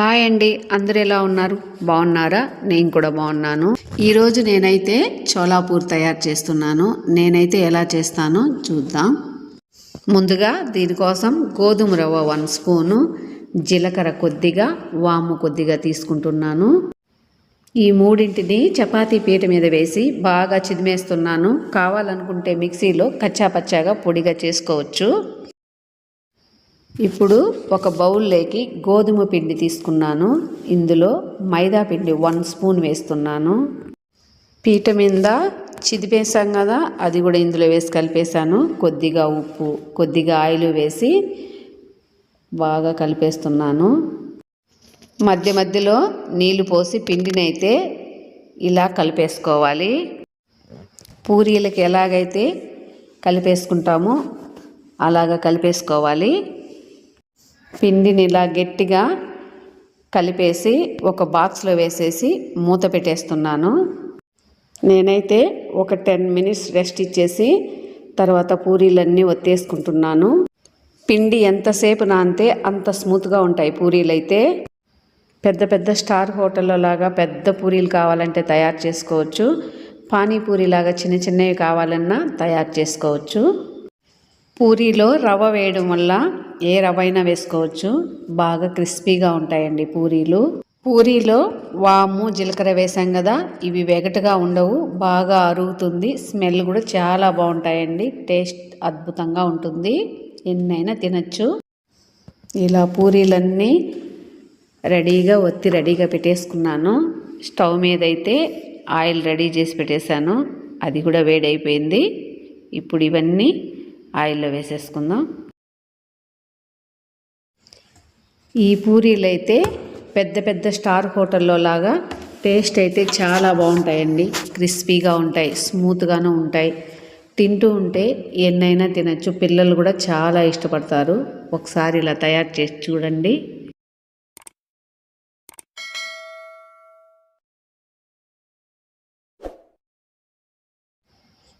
Hi అండి. అందరు ఎలా ఉన్నారు? బాగున్నారా? నేను కూడా బాగున్నాను. ఈరోజు నేనైతే చోలాపూర్ తయారు చేస్తున్నాను. నేనైతే ఎలా చేస్తానో చూద్దాం. ముందుగా దీనికోసం గోధుమ రవ్వ వన్ స్పూను జీలకర్ర కొద్దిగా వాము కొద్దిగా తీసుకుంటున్నాను. ఈ మూడింటిని చపాతీ పీట మీద వేసి బాగా చిదిమేస్తున్నాను. కావాలనుకుంటే మిక్సీలో కచ్చాపచ్చాగా పొడిగా చేసుకోవచ్చు. ఇప్పుడు ఒక బౌల్లోకి గోధుమ పిండి తీసుకున్నాను. ఇందులో మైదా పిండి వన్ స్పూన్ వేస్తున్నాను. పీట మీద చిదిపేసాం కదా అది కూడా ఇందులో వేసి కలిపేశాను. కొద్దిగా ఉప్పు కొద్దిగా ఆయిల్ వేసి బాగా కలిపేస్తున్నాను. మధ్య మధ్యలో నీళ్ళు పోసి పిండినైతే ఇలా కలిపేసుకోవాలి. పూరీలకి ఎలాగైతే కలిపేసుకుంటామో అలాగా కలిపేసుకోవాలి. పిండిని ఇలా గట్టిగా కలిపేసి ఒక బాక్స్లో వేసేసి మూత పెట్టేస్తున్నాను. నేనైతే ఒక టెన్ మినిట్స్ రెస్ట్ ఇచ్చేసి తర్వాత పూరీలన్నీ ఒత్తేసుకుంటున్నాను. పిండి ఎంతసేపు నానితే అంత స్మూత్గా ఉంటాయి పూరీలు అయితే పెద్ద పెద్ద స్టార్ హోటల్లో లాగా పెద్ద పూరీలు కావాలంటే తయారు చేసుకోవచ్చు. పానీపూరి లాగా చిన్న చిన్నవి కావాలన్నా తయారు చేసుకోవచ్చు. పూరీలో రవ్వ వేయడం వల్ల ఏ రవ్వ అయినా వేసుకోవచ్చు. బాగా క్రిస్పీగా ఉంటాయండి పూరీలు. పూరీలో వాము జీలకర్ర వేసాం కదా ఇవి వెగటగా ఉండవు బాగా అరుగుతుంది స్మెల్ కూడా చాలా బాగుంటాయండి టేస్ట్ అద్భుతంగా ఉంటుంది ఎన్నైనా తినచ్చు. ఇలా పూరీలన్నీ రెడీగా ఒత్తి రెడీగా పెట్టేసుకున్నాను. స్టవ్ మీద అయితే ఆయిల్ రెడీ చేసి పెట్టేశాను అది కూడా వేడైపోయింది. ఇప్పుడు ఇవన్నీ ఆయిల్లో వేసేసుకుందాం. ఈ పూరీలు అయితే పెద్ద పెద్ద స్టార్ హోటల్లో లాగా టేస్ట్ అయితే చాలా బాగుంటాయండి. క్రిస్పీగా ఉంటాయి స్మూత్గాను ఉంటాయి. తింటూ ఉంటే ఎన్నైనా తినచ్చు. పిల్లలు కూడా చాలా ఇష్టపడతారు. ఒకసారి ఇలా తయారు చేసి చూడండి.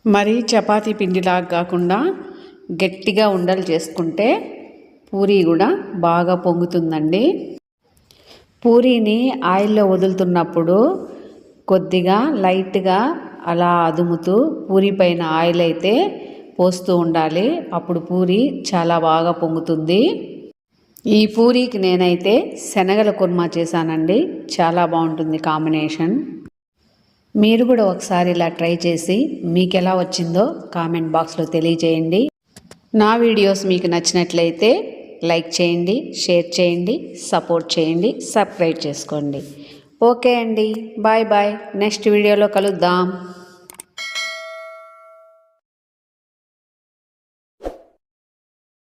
మరి చపాతీ పిండిలాగా కాకుండా గట్టిగా ఉండలు చేసుకుంటే పూరీ కూడా బాగా పొంగుతుందండి. పూరీని ఆయిల్లో వదులుతున్నప్పుడు కొద్దిగా లైట్గా అలా అదుముతూ పూరి పైన ఆయిల్ అయితే పోస్తూ ఉండాలి. అప్పుడు పూరి చాలా బాగా పొంగుతుంది. ఈ పూరీకి నేనైతే శనగల కుర్మా చేశానండి. చాలా బాగుంటుంది కాంబినేషన్. మీరు కూడా ఒకసారి ఇలా ట్రై చేసి మీకు ఎలా వచ్చిందో కామెంట్ బాక్స్లో తెలియజేయండి. నా వీడియోస్ మీకు నచ్చినట్లయితే లైక్ చేయండి షేర్ చేయండి సపోర్ట్ చేయండి సబ్స్క్రైబ్ చేసుకోండి. ఓకే అండి బాయ్ బాయ్. నెక్స్ట్ వీడియోలో కలుద్దాం.